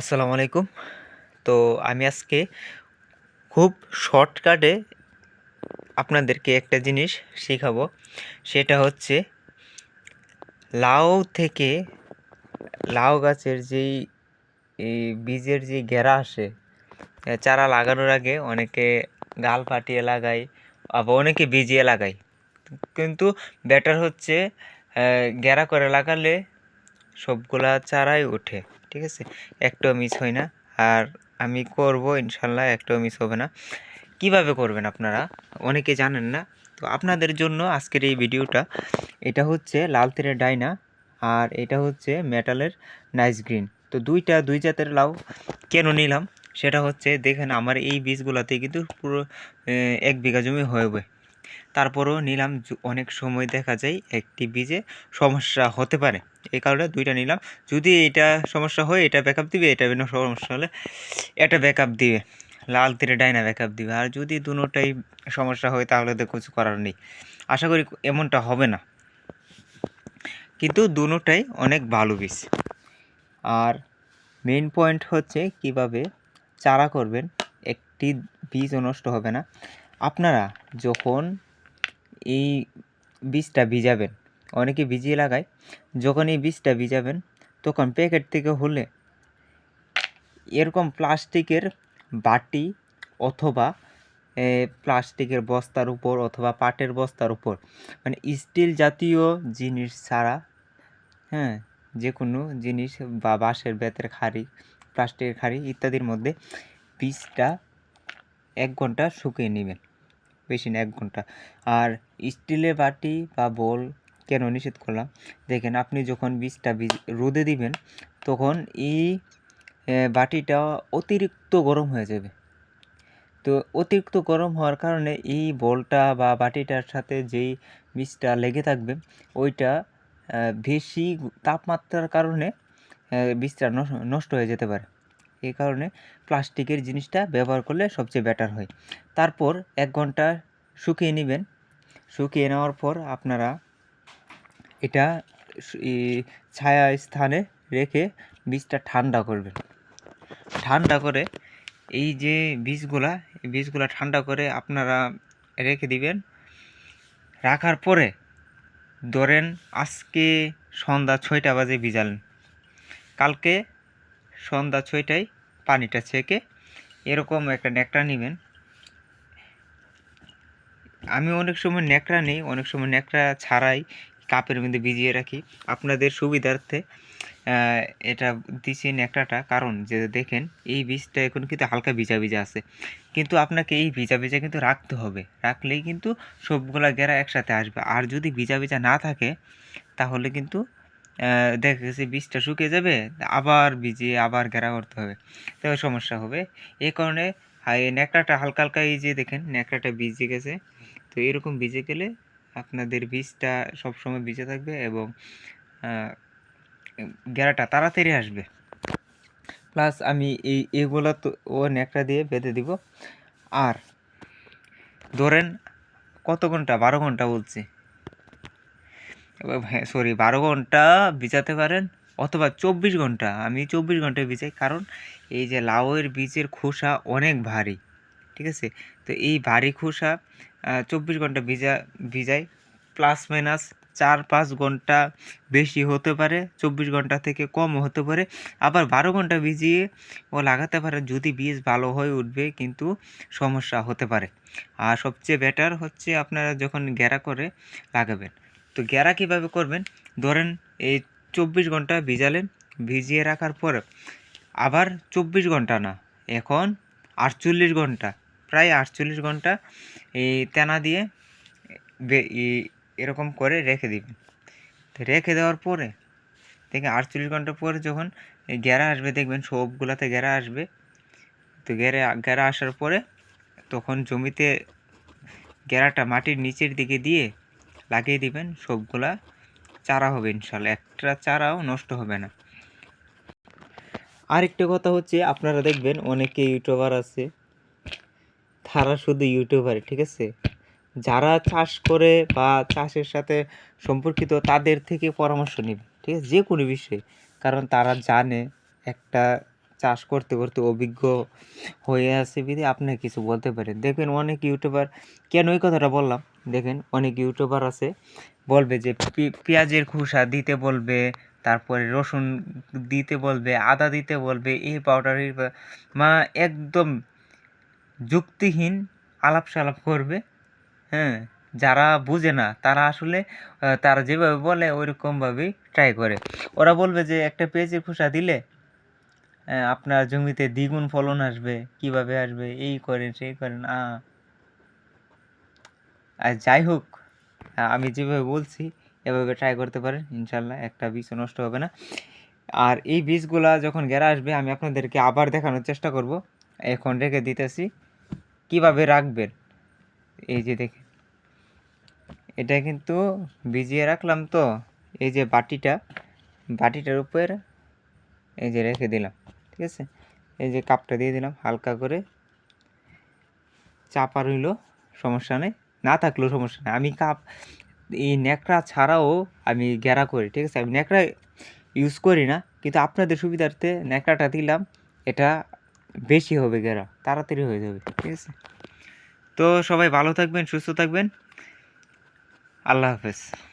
আসসালামু আলাইকুম। তো আমি আজকে খুব শর্টকাটে আপনাদেরকে একটা জিনিস শেখাবো। সেটা হচ্ছে লাউ থেকে লাউ গাছের যেই বীজের যে গেরা আসে চারা লাগানোর আগে অনেকে গাল ফাটিয়ে লাগায় আবার অনেকে ভিজিয়ে লাগায়। কিন্তু বেটার হচ্ছে গেরা করে লাগালে সবগুলা চারাই ওঠে। ঠিক আছে? একটাও মিস হয় না। আর আমি করব ইনশাল্লাহ, একটাও মিস হবে না। কীভাবে করবেন আপনারা? অনেকে জানেন না। তো আপনাদের জন্য আজকের এই ভিডিওটা, এটা হচ্ছে লাল তীরের ডাইনা আর এটা হচ্ছে মেটালের নাইস গ্রিন তো দুইটা, দুই জাতের লাউ কেন নিলাম? সেটা হচ্ছে, দেখেন আমার এই বীজগুলোতে কিন্তু পুরো এক বিঘা জমি হবে তারপরও নিলাম অনেক সময় দেখা যায় একটি বীজে সমস্যা হতে পারে। এই কারণে দুইটা নিলাম। যদি এটা সমস্যা হয়, এটা ব্যাকআপ দিবে, এটা সমস্যা হলে এটা ব্যাকআপ দিবে। লাল তীরে ডাইনা ব্যাকআপ দিবে। আর যদি দুটোটাই সমস্যা হয়, তাহলে তো কিছু করার নেই। আশা করি এমনটা হবে না। কিন্তু দুটোটাই অনেক ভালো বীজ। আর মেইন পয়েন্ট হচ্ছে কীভাবে চারা করবেন, একটি বীজও নষ্ট হবে না। আপনারা যখন এই বীজটা ভিজাবেন। অনেকে ভিজিয়ে লাগায়। যখন এই বীজটা ভিজাবেন, তখন প্যাকেট থেকে হলে এরকম প্লাস্টিকের বাটি অথবা প্লাস্টিকের বস্তার উপর অথবা পাটের বস্তার উপর মানে স্টিল জাতীয় জিনিস ছাড়া হ্যাঁ যে কোনো জিনিস বা বাঁশের বেতের খাড়ি, প্লাস্টিকের খাড়ি ইত্যাদির মধ্যে বীজটা এক ঘণ্টা শুকিয়ে নেবেন। বেশি না, এক ঘণ্টা। আর স্টিলের বাটি বা বোল কেন নিষেধ করলাম? দেখেন, আপনি যখন বীজটা বীজ রোদে দিবেন, তখন এই বাটিটা অতিরিক্ত গরম হয়ে যাবে। তো অতিরিক্ত গরম হওয়ার কারণে এই বলটা বা বাটিটার সাথে যেই বীজটা লেগে থাকবে, ওইটা বেশি তাপমাত্রার কারণে বীজটা নষ- নষ্ট হয়ে যেতে পারে। এই কারণে প্লাস্টিকের জিনিসটা ব্যবহার করলে সবচেয়ে বেটার হয়। তারপর এক ঘণ্টা শুকিয়ে নেবেন। শুকিয়ে নেওয়ার পর আপনারা এটা ছায়া স্থানে রেখে বীজটা ঠান্ডা করবেন। ঠান্ডা করে এই যে বীজগুলা, এই বীজগুলা ঠান্ডা করে আপনারা রেখে দিবেন। রাখার পরে ধরেন আজকে সন্ধ্যা ছয়টা বাজে ভিজালেন। কালকে সন্ধ্যা ছয়টায় পানিটা ছেঁকে এরকম একটা ন্যাকড়া নেবেন। আমি অনেক সময় ন্যাকড়া নেই, অনেক সময় ন্যাকড়া ছাড়াই কাপের মধ্যে ভিজিয়ে রাখি। আপনাদের সুবিধার্থে এটা দিছি ন্যাকড়াটা। কারণ যে দেখেন, এই বীজটা এখন কিন্তু হালকা ভিজা ভিজা আছে। কিন্তু আপনাকে এই ভিজা ভিজা কিন্তু রাখতে হবে। রাখলেই কিন্তু সবগুলা গেরা একসাথে আসবে। আর যদি ভিজা ভিজা না থাকে, তাহলে কিন্তু দেখা গেছে বীজটা শুকিয়ে যাবে, আবার ভিজিয়ে আবার ঘেরা করতে হবে। তবে সমস্যা হবে। এই কারণে এই ন্যাকড়াটা হালকা হালকা এই যে দেখেন, ন্যাকড়াটা ভিজে গেছে। তো এরকম ভিজে গেলে আপনাদের বীজটা সবসময় ভিজে থাকবে এবং গেরাটা তাড়াতাড়ি আসবে। প্লাস আমি এই এগুলো তো ও ন্যাকড়া দিয়ে বেঁধে দিব। আর ধরেন কত ঘণ্টা? বারো ঘণ্টা বলছি। সরি বারো ঘণ্টা ভিজাতে পারেন অথবা চব্বিশ ঘণ্টা। আমি চব্বিশ ঘণ্টা ভিজাই, কারণ এই যে লাউয়ের বীজের খোসা অনেক ভারী, ঠিক আছে? তো এই ভারী খোসা চব্বিশ ঘণ্টা ভিজা, ভিজাই প্লাস মাইনাস চার পাঁচ ঘণ্টা বেশি হতে পারে, চব্বিশ ঘণ্টা থেকে কম হতে পারে। আবার বারো ঘণ্টা ভিজিয়ে ও লাগাতে পারে, যদি বীজ ভালো হয়ে উঠবে কিন্তু সমস্যা হতে পারে। আর সবচেয়ে বেটার হচ্ছে আপনারা যখন গ্যারা করে লাগাবেন। তো গ্যারা কীভাবে করবেন? ধরেন এই চব্বিশ ঘণ্টা ভিজালেন, ভিজিয়ে রাখার পর আবার চব্বিশ ঘণ্টা না, এখন আটচল্লিশ ঘণ্টা, প্রায় আটচল্লিশ ঘণ্টা এই তেনা দিয়ে এরকম করে রেখে দিবেন। রেখে দেওয়ার পরে দেখে আটচল্লিশ ঘণ্টা পরে যখন গ্যারা আসবে, দেখবেন সবগুলাতে গ্যারা আসবে। তো গ্যারা গ্যারা আসার পরে তখন জমিতে গ্যারাটা মাটির নিচের দিকে দিয়ে লাগিয়ে দিবেন, সবগুলা চারা হবে ইনশাল্লাহ একটা চারাও নষ্ট হবে না। আরেকটা কথা হচ্ছে, আপনারা দেখবেন অনেকে ইউটিউবার আছে। তারা শুধু ইউটিউবার, ঠিক আছে? যারা চাষ করে বা চাষের সাথে সম্পর্কিত তাদের থেকে পরামর্শ নেবে ঠিক আছে? যে কোনো বিষয়ে। কারণ তারা জানে একটা চাষ করতে করতে অভিজ্ঞ হয়ে আছে বিধে, আপনি কিছু বলতে পারেন। দেখবেন অনেক ইউটিউবার, কেন ওই কথাটা বললাম? দেখেন অনেক ইউটিউবার আছে, বলবে যে পেঁয়াজের খোসা দিতে বলবে, তারপরে রসুন দিতে বলবে, আদা দিতে বলবে, এই পাউডার মা একদম যুক্তিহীন আলাপ সালাপ করবে হ্যাঁ যারা বুঝে না, তারা আসলে তারা যেভাবে বলে ওইরকমভাবেই ট্রাই করে। ওরা বলবে যে একটা পেঁয়াজের খোসা দিলে আপনার জমিতে দ্বিগুণ ফলন আসবে, কীভাবে আসবে, এই করেন, সেই করেন আ আর যাই হোক আমি যেভাবে বলছি, এভাবে ট্রাই করতে পারেন, ইনশাল্লাহ একটা বীজও নষ্ট হবে না। আর এই বীজগুলা যখন গেরা আসবে, আমি আপনাদেরকে আবার দেখানোর চেষ্টা করব। এখন রেখে দিতেছি। কীভাবে রাখবেন? এই যে দেখেন। এটা কিন্তু ভিজিয়ে রাখলাম তো, এই যে বাটিটা, বাটিটার উপর এই যে রেখে দিলাম, ঠিক আছে? এই যে কাপটা দিয়ে দিলাম হালকা করে। চাপা রইল, সমস্যা নেই। না থাকলেও সমস্যা নেই। আমি কাপ, এই ন্যাকড়া ছাড়াও আমি গ্যারা করি, ঠিক আছে? আমি ন্যাকড়া ইউজ করি না, কিন্তু আপনাদের সুবিধার্থে ন্যাকড়াটা দিলাম, এটা বেশি হবে গেরা তাড়াতাড়ি হয়ে যাবে, ঠিক আছে? তো সবাই ভালো থাকবেন, সুস্থ থাকবেন। আল্লাহ হাফেজ।